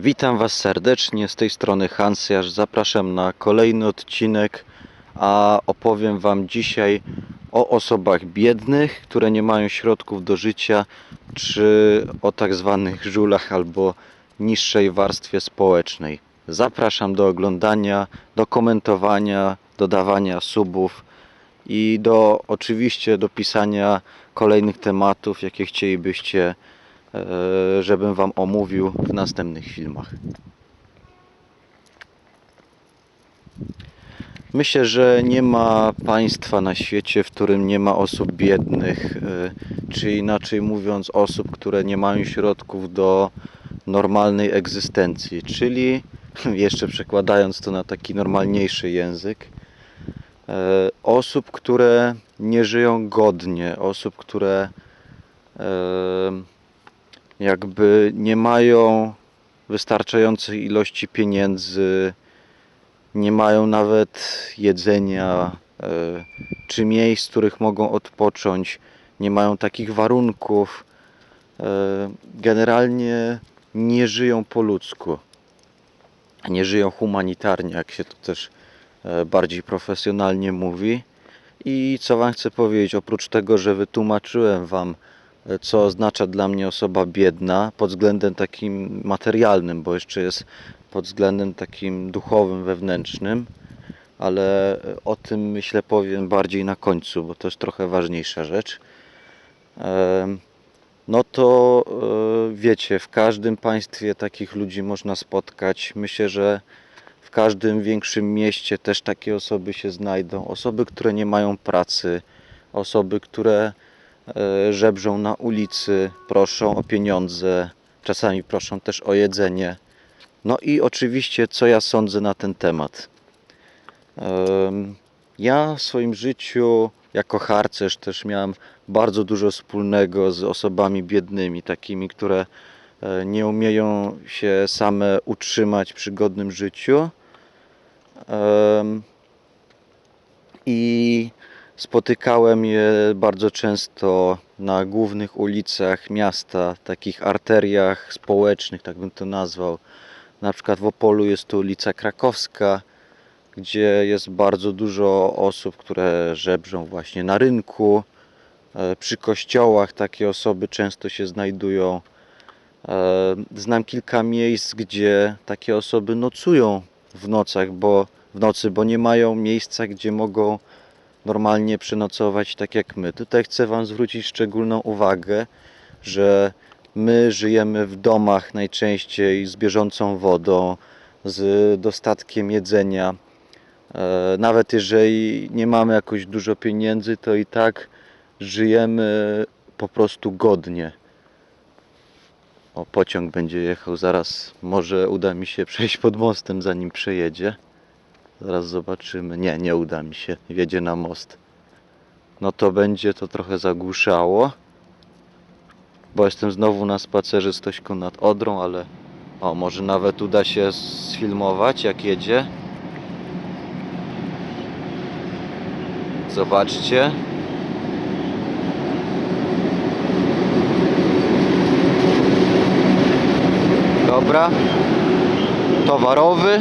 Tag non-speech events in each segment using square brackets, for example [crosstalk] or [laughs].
Witam Was serdecznie, z tej strony Hansjasz. Zapraszam na kolejny odcinek, a opowiem Wam dzisiaj o osobach biednych, które nie mają środków do życia, czy o tak zwanych żulach albo niższej warstwie społecznej. Zapraszam do oglądania, do komentowania, dodawania subów i do oczywiście do pisania kolejnych tematów, jakie chcielibyście żebym Wam omówił w następnych filmach. Myślę, że nie ma państwa na świecie, w którym nie ma osób biednych, e, czy inaczej mówiąc, osób, które nie mają środków do normalnej egzystencji, czyli [laughs] jeszcze przekładając to na taki normalniejszy język, e, osób, które nie żyją godnie, osób, które e, jakby nie mają wystarczającej ilości pieniędzy, nie mają nawet jedzenia e, czy miejsc, w których mogą odpocząć, nie mają takich warunków. e, Generalnie nie żyją po ludzku, nie żyją humanitarnie, jak się to też e, bardziej profesjonalnie mówi. I co Wam chcę powiedzieć, oprócz tego, że wytłumaczyłem Wam, co oznacza dla mnie osoba biedna pod względem takim materialnym, bo jeszcze jest pod względem takim duchowym, wewnętrznym, ale o tym myślę powiem bardziej na końcu, bo to jest trochę ważniejsza rzecz. No to e, wiecie, w każdym państwie takich ludzi można spotkać. Myślę, że w każdym większym mieście też takie osoby się znajdą. Osoby, które nie mają pracy, osoby, które żebrzą na ulicy, proszą o pieniądze, czasami proszą też o jedzenie. No i oczywiście, co ja sądzę na ten temat. Em, Ja w swoim życiu jako harcerz też miałem bardzo dużo wspólnego z osobami biednymi, takimi, które e, nie umieją się same utrzymać przy godnym życiu. I spotykałem je bardzo często na głównych ulicach miasta, takich arteriach społecznych, tak bym to nazwał. Na przykład w Opolu jest to ulica Krakowska, gdzie jest bardzo dużo osób, które żebrzą właśnie na rynku, e, przy kościołach takie osoby często się znajdują. E, Znam kilka miejsc, gdzie takie osoby nocują w nocach, bo w nocy, bo nie mają miejsca, gdzie mogą normalnie przenocować tak jak my. Tutaj chcę Wam zwrócić szczególną uwagę, że my żyjemy w domach najczęściej z bieżącą wodą, z dostatkiem jedzenia. E, Nawet jeżeli nie mamy jakoś dużo pieniędzy, to i tak żyjemy po prostu godnie. O, pociąg będzie jechał zaraz. Może uda mi się przejść pod mostem, zanim przejedzie. Zaraz zobaczymy. Nie, nie uda mi się. Wjedzie na most. No to będzie to trochę zagłuszało. Bo jestem znowu na spacerze z Tośką nad Odrą, ale o, może nawet uda się sfilmować jak jedzie. Zobaczcie. Dobra. Towarowy.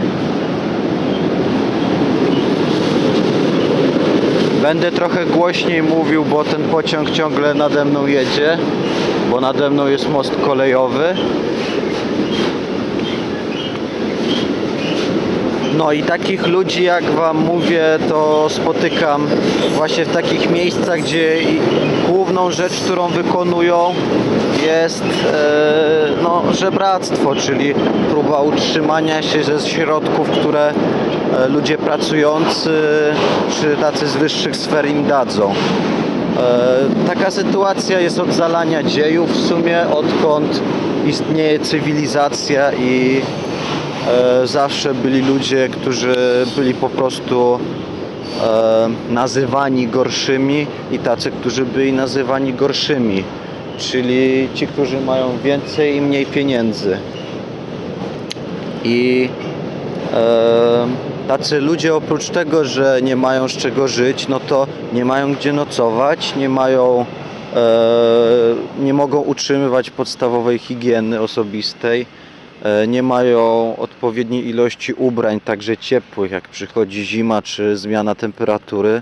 Będę trochę głośniej mówił, bo ten pociąg ciągle nade mną jedzie, bo nade mną jest most kolejowy. No i takich ludzi, jak Wam mówię, to spotykam właśnie w takich miejscach, gdzie główną rzecz, którą wykonują jest e, no, żebractwo, czyli próba utrzymania się ze środków, które e, ludzie pracujący czy tacy z wyższych sfer im dadzą. E, Taka sytuacja jest od zalania dziejów w sumie, odkąd istnieje cywilizacja i zawsze byli ludzie, którzy byli po prostu nazywani gorszymi i tacy, którzy byli nazywani gorszymi, czyli ci, którzy mają więcej i mniej pieniędzy. I e, tacy ludzie oprócz tego, że nie mają z czego żyć, no to nie mają gdzie nocować, nie mają e, nie mogą utrzymywać podstawowej higieny osobistej, e, nie mają odpowiedniej ilości ubrań, także ciepłych, jak przychodzi zima czy zmiana temperatury.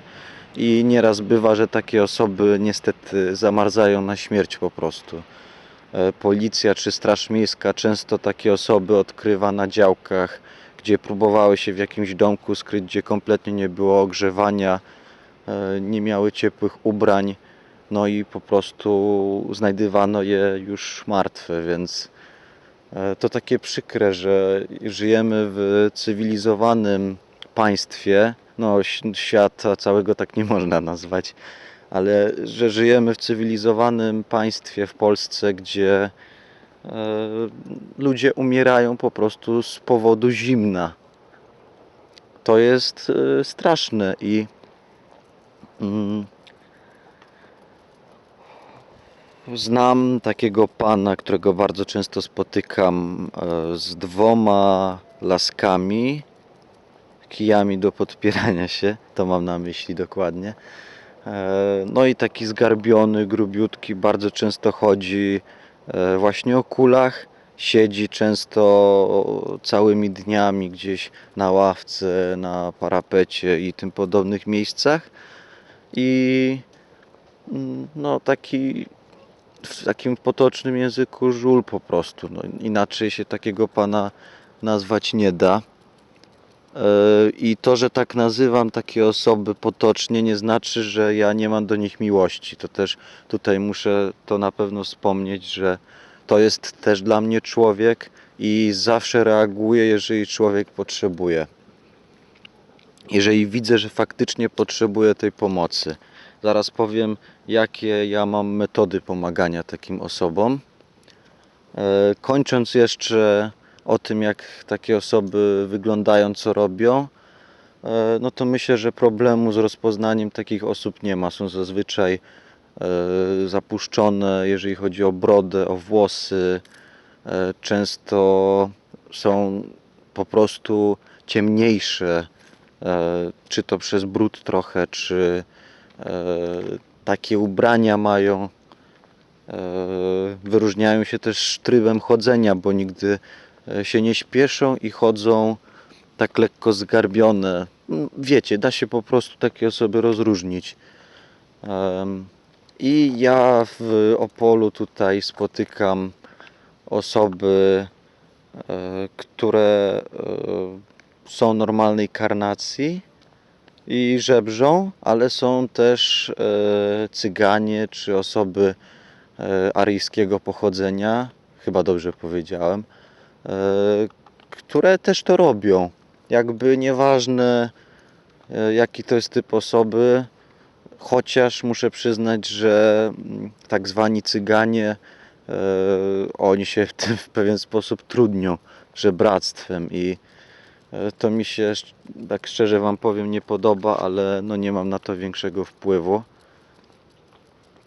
I nieraz bywa, że takie osoby niestety zamarzają na śmierć po prostu. E, Policja czy Straż Miejska często takie osoby odkrywa na działkach, gdzie próbowały się w jakimś domku skryć, gdzie kompletnie nie było ogrzewania, e, nie miały ciepłych ubrań, no i po prostu znajdywano je już martwe, więc e, to takie przykre, że żyjemy w cywilizowanym państwie, no świata całego tak nie można nazwać, ale że żyjemy w cywilizowanym państwie w Polsce, gdzie e, ludzie umierają po prostu z powodu zimna. To jest e, straszne i mm, znam takiego pana, którego bardzo często spotykam e, z dwoma laskami, kijami do podpierania się, to mam na myśli dokładnie. E, No i taki zgarbiony, grubiutki, bardzo często chodzi e, właśnie o kulach. Siedzi często całymi dniami gdzieś na ławce, na parapecie i tym podobnych miejscach. I mm, no taki w takim potocznym języku żul po prostu. No, inaczej się takiego pana nazwać nie da. E, I to, że tak nazywam takie osoby potocznie, nie znaczy, że ja nie mam do nich miłości. To też tutaj muszę to na pewno wspomnieć, że to jest też dla mnie człowiek i zawsze reaguję, jeżeli człowiek potrzebuje. Jeżeli widzę, że faktycznie potrzebuje tej pomocy. Zaraz powiem, jakie ja mam metody pomagania takim osobom. E, Kończąc jeszcze o tym, jak takie osoby wyglądają, co robią, e, no to myślę, że problemu z rozpoznaniem takich osób nie ma. Są zazwyczaj e, zapuszczone, jeżeli chodzi o brodę, o włosy. E, Często są po prostu ciemniejsze, czy to przez brud trochę, czy takie ubrania mają. Wyróżniają się też trybem chodzenia, bo nigdy się nie śpieszą i chodzą tak lekko zgarbione. Mm, Wiecie, da się po prostu takie osoby rozróżnić. I ja w Opolu tutaj spotykam osoby, e, które e, są normalnej karnacji i żebrzą, ale są też e, cyganie czy osoby e, aryjskiego pochodzenia, chyba dobrze powiedziałem, e, które też to robią. Jakby nieważne e, jaki to jest typ osoby, chociaż muszę przyznać, że mm, tak zwani cyganie, e, oni się w tym w pewien sposób trudnią żebractwem i e, to mi się, tak szczerze Wam powiem, nie podoba, ale no nie mam na to większego wpływu.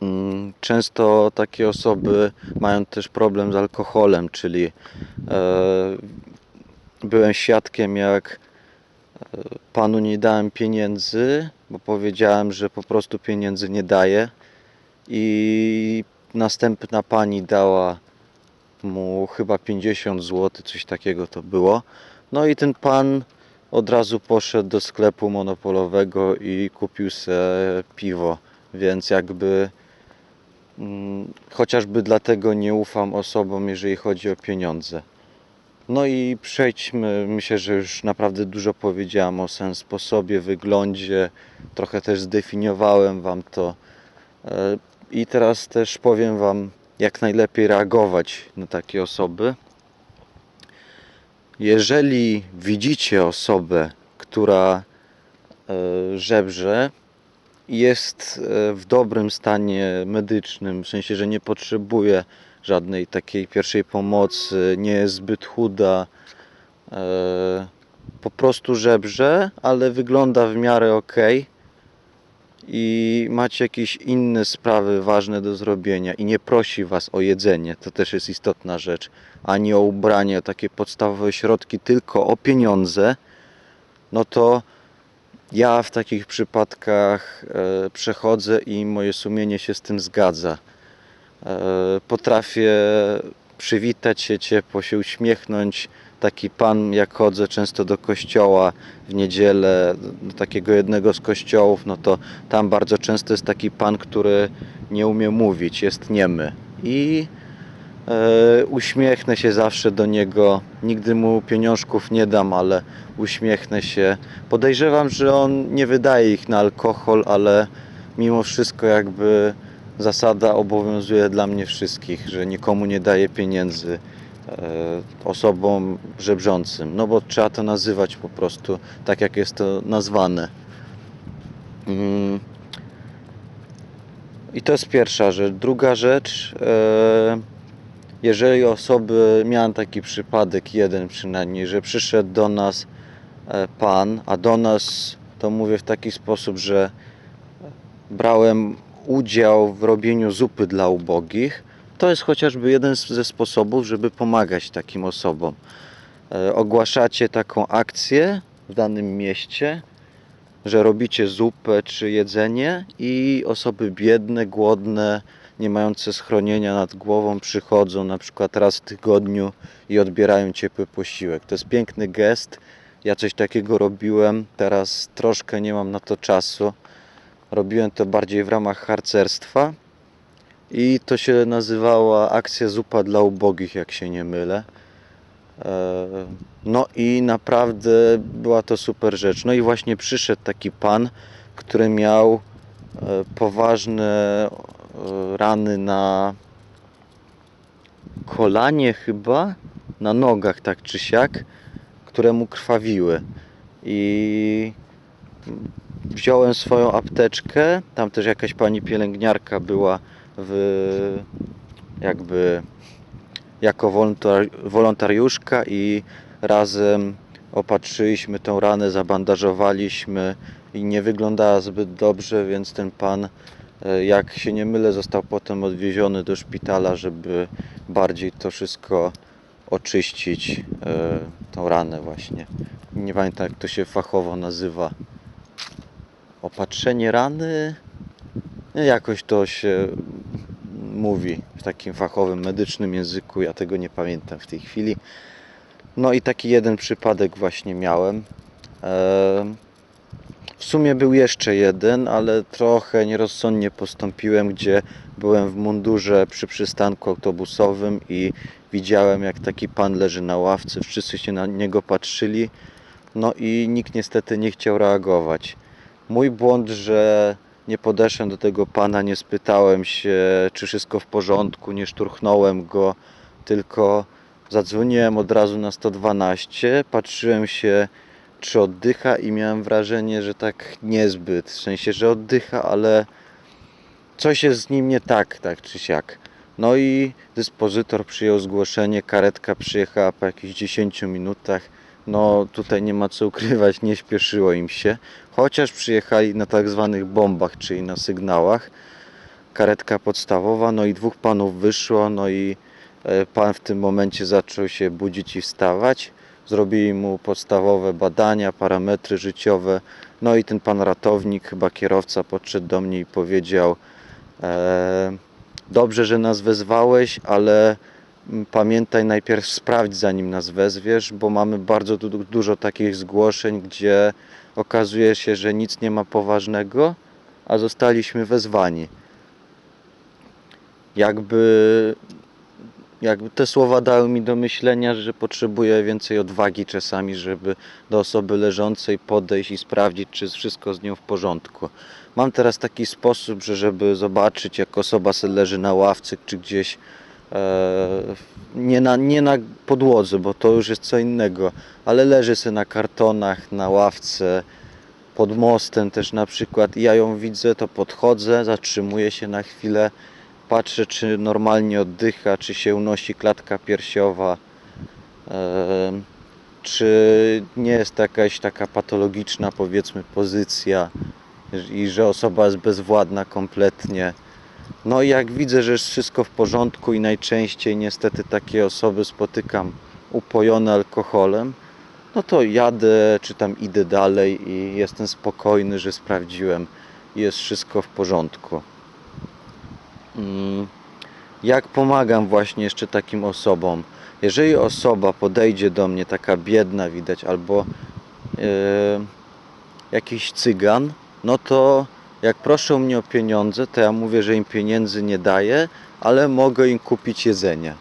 Mm, Często takie osoby mają też problem z alkoholem, czyli e, byłem świadkiem, jak e, panu nie dałem pieniędzy, bo powiedziałem, że po prostu pieniędzy nie daję i następna pani dała mu chyba 50 zł, coś takiego to było. No i ten pan od razu poszedł do sklepu monopolowego i kupił se piwo, więc jakby chociażby dlatego nie ufam osobom, jeżeli chodzi o pieniądze. No i przejdźmy, myślę, że już naprawdę dużo powiedziałem o sen sposobie, wyglądzie, trochę też zdefiniowałem Wam to. E, I teraz też powiem Wam, jak najlepiej reagować na takie osoby. Jeżeli widzicie osobę, która e, żebrze jest e, w dobrym stanie medycznym, w sensie, że nie potrzebuje żadnej takiej pierwszej pomocy, nie jest zbyt chuda, e, po prostu żebrze, ale wygląda w miarę ok i macie jakieś inne sprawy ważne do zrobienia i nie prosi Was o jedzenie, to też jest istotna rzecz, ani o ubranie, o takie podstawowe środki, tylko o pieniądze, no to ja w takich przypadkach e, przechodzę i moje sumienie się z tym zgadza. E, potrafię przywitać się ciepło, się uśmiechnąć. Taki pan, jak chodzę często do kościoła w niedzielę, do takiego jednego z kościołów, no to tam bardzo często jest taki pan, który nie umie mówić, jest niemy. I uśmiechnę się zawsze do niego. Nigdy mu pieniążków nie dam, ale uśmiechnę się. Podejrzewam, że on nie wydaje ich na alkohol, ale mimo wszystko jakby zasada obowiązuje dla mnie wszystkich, że nikomu nie daje pieniędzy e, osobom żebrzącym. No bo trzeba to nazywać po prostu tak, jak jest to nazwane. Mm. I to jest pierwsza rzecz. Druga rzecz, e, jeżeli osoby, miałem taki przypadek, jeden przynajmniej, że przyszedł do nas e, pan, a do nas to mówię w taki sposób, że brałem udział w robieniu zupy dla ubogich, to jest chociażby jeden ze sposobów, żeby pomagać takim osobom. E, Ogłaszacie taką akcję w danym mieście, że robicie zupę czy jedzenie i osoby biedne, głodne, nie mające schronienia nad głową przychodzą na przykład raz w tygodniu i odbierają ciepły posiłek. To jest piękny gest. Ja coś takiego robiłem, teraz troszkę nie mam na to czasu. Robiłem to bardziej w ramach harcerstwa i to się nazywała akcja zupa dla ubogich, jak się nie mylę. E, No i naprawdę była to super rzecz. No i właśnie przyszedł taki pan, który miał e, poważne rany na kolanie chyba, na nogach tak czy siak, które mu krwawiły. I wziąłem swoją apteczkę, tam też jakaś pani pielęgniarka była w jakby jako wolontar- wolontariuszka i razem opatrzyliśmy tą ranę, zabandażowaliśmy i nie wyglądała zbyt dobrze, więc ten pan, jak się nie mylę, został potem odwieziony do szpitala, żeby bardziej to wszystko oczyścić, e, tą ranę właśnie. Nie pamiętam jak to się fachowo nazywa. Opatrzenie rany? Jakoś to się mówi w takim fachowym, medycznym języku. Ja tego nie pamiętam w tej chwili. No i taki jeden przypadek właśnie miałem. W sumie był jeszcze jeden, ale trochę nierozsądnie postąpiłem, gdzie byłem w mundurze przy przystanku autobusowym i widziałem jak taki pan leży na ławce. Wszyscy się na niego patrzyli. No i nikt niestety nie chciał reagować. Mój błąd, że nie podeszłem do tego pana, nie spytałem się, czy wszystko w porządku, nie szturchnąłem go, tylko zadzwoniłem od razu na 112, patrzyłem się, czy oddycha i miałem wrażenie, że tak niezbyt, w sensie, że oddycha, ale coś jest z nim nie tak, tak czy siak. No i dyspozytor przyjął zgłoszenie, karetka przyjechała po jakichś 10 minutach. No tutaj nie ma co ukrywać, nie śpieszyło im się. Chociaż przyjechali na tak zwanych bombach, czyli na sygnałach. Karetka podstawowa, no i dwóch panów wyszło, no i e, pan w tym momencie zaczął się budzić i wstawać. Zrobili mu podstawowe badania, parametry życiowe. No i ten pan ratownik, chyba kierowca, podszedł do mnie i powiedział: e, Dobrze, że nas wezwałeś, ale mm, pamiętaj najpierw sprawdź zanim nas wezwiesz, bo mamy bardzo du- dużo takich zgłoszeń, gdzie okazuje się, że nic nie ma poważnego, a zostaliśmy wezwani. Jakby, jakby te słowa dały mi do myślenia, że potrzebuję więcej odwagi czasami, żeby do osoby leżącej podejść i sprawdzić, czy jest wszystko z nią w porządku. Mam teraz taki sposób, że żeby zobaczyć, jak osoba leży na ławce, czy gdzieś e, nie, na, nie na podłodze, bo to już jest co innego, ale leży se na kartonach, na ławce, pod mostem też na przykład i ja ją widzę, to podchodzę, zatrzymuję się na chwilę, patrzę czy normalnie oddycha, czy się unosi klatka piersiowa, czy nie jest to jakaś taka patologiczna powiedzmy pozycja i że osoba jest bezwładna kompletnie. No i jak widzę, że jest wszystko w porządku i najczęściej niestety takie osoby spotykam upojone alkoholem, no to jadę, czy tam idę dalej i jestem spokojny, że sprawdziłem jest wszystko w porządku. Mm. jak pomagam właśnie jeszcze takim osobom. Jeżeli osoba podejdzie do mnie taka biedna widać albo e, jakiś cygan, no to jak proszą mnie o pieniądze, to ja mówię, że im pieniędzy nie daję, ale mogę im kupić jedzenie.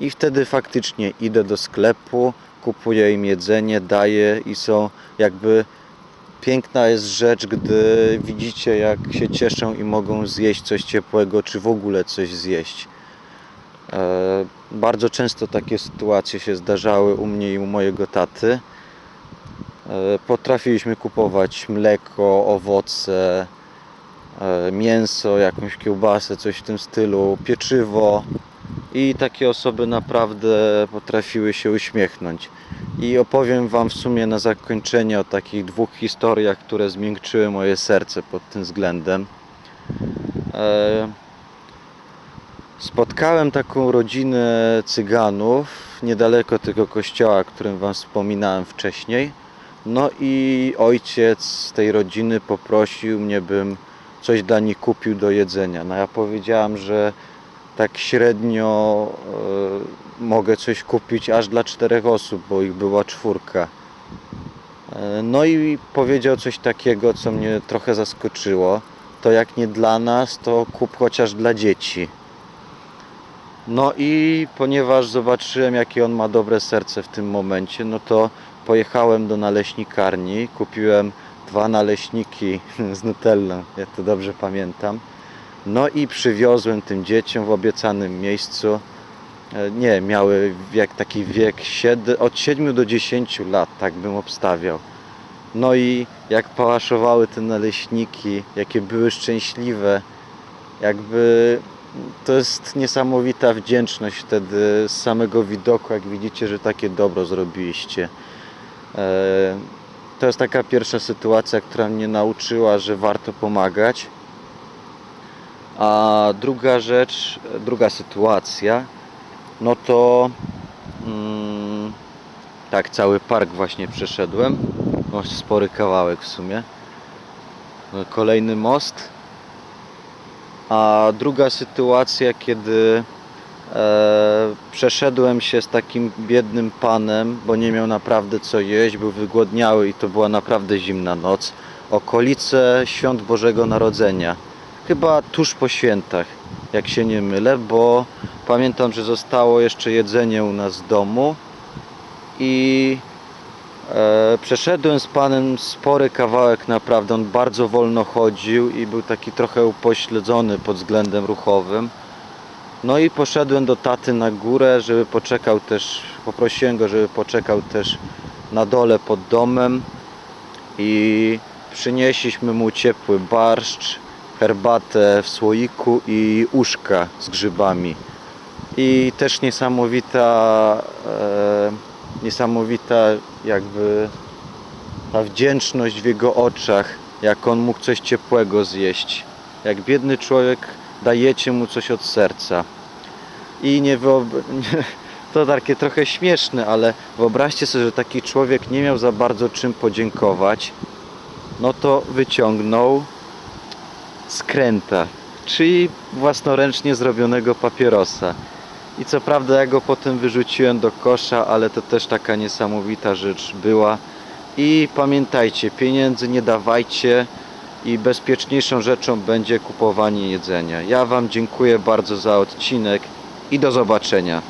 I wtedy faktycznie idę do sklepu, kupuję im jedzenie, daję i są jakby piękna jest rzecz, gdy widzicie jak się cieszą i mogą zjeść coś ciepłego, czy w ogóle coś zjeść. E, Bardzo często takie sytuacje się zdarzały u mnie i u mojego taty. E, Potrafiliśmy kupować mleko, owoce, e, mięso, jakąś kiełbasę, coś w tym stylu, pieczywo. I takie osoby naprawdę potrafiły się uśmiechnąć. I opowiem Wam w sumie na zakończenie o takich dwóch historiach, które zmiękczyły moje serce pod tym względem. E, Spotkałem taką rodzinę cyganów niedaleko tego kościoła, o którym Wam wspominałem wcześniej. No i ojciec tej rodziny poprosił mnie, bym coś dla nich kupił do jedzenia. No ja powiedziałem, że tak średnio e, mogę coś kupić aż dla czterech osób, bo ich była czwórka. E, No i powiedział coś takiego, co mnie trochę zaskoczyło. To jak nie dla nas, to kup chociaż dla dzieci. No i ponieważ zobaczyłem, jakie on ma dobre serce w tym momencie, no to pojechałem do naleśnikarni, kupiłem dwa naleśniki [laughs] z Nutellą, jak to dobrze pamiętam. No i przywiozłem tym dzieciom w obiecanym miejscu. E, Nie, miały jak taki wiek sied- od 7 do 10 lat, tak bym obstawiał. No i jak pałaszowały te naleśniki, jakie były szczęśliwe, jakby to jest niesamowita wdzięczność wtedy z samego widoku, jak widzicie, że takie dobro zrobiliście. E, To jest taka pierwsza sytuacja, która mnie nauczyła, że warto pomagać. A druga rzecz, druga sytuacja, no to mm, tak, cały park właśnie przeszedłem. No, spory kawałek w sumie. Kolejny most. A druga sytuacja, kiedy e, przeszedłem się z takim biednym panem, bo nie miał naprawdę co jeść, był wygłodniały i to była naprawdę zimna noc. Okolice świąt Bożego Narodzenia. Chyba tuż po świętach, jak się nie mylę, bo pamiętam, że zostało jeszcze jedzenie u nas w domu i E, przeszedłem z panem spory kawałek naprawdę, on bardzo wolno chodził i był taki trochę upośledzony pod względem ruchowym. No i poszedłem do taty na górę, żeby poczekał też, poprosiłem go, żeby poczekał też na dole pod domem i przynieśliśmy mu ciepły barszcz, herbatę w słoiku i uszka z grzybami. I też niesamowita, e, niesamowita jakby ta wdzięczność w jego oczach, jak on mógł coś ciepłego zjeść. Jak biedny człowiek dajecie mu coś od serca. I nie wyob... [laughs] to takie trochę śmieszne, ale wyobraźcie sobie, że taki człowiek nie miał za bardzo czym podziękować. No to wyciągnął skręta, czyli własnoręcznie zrobionego papierosa. I co prawda ja go potem wyrzuciłem do kosza, ale to też taka niesamowita rzecz była. I pamiętajcie, pieniędzy nie dawajcie i bezpieczniejszą rzeczą będzie kupowanie jedzenia. Ja Wam dziękuję bardzo za odcinek i do zobaczenia.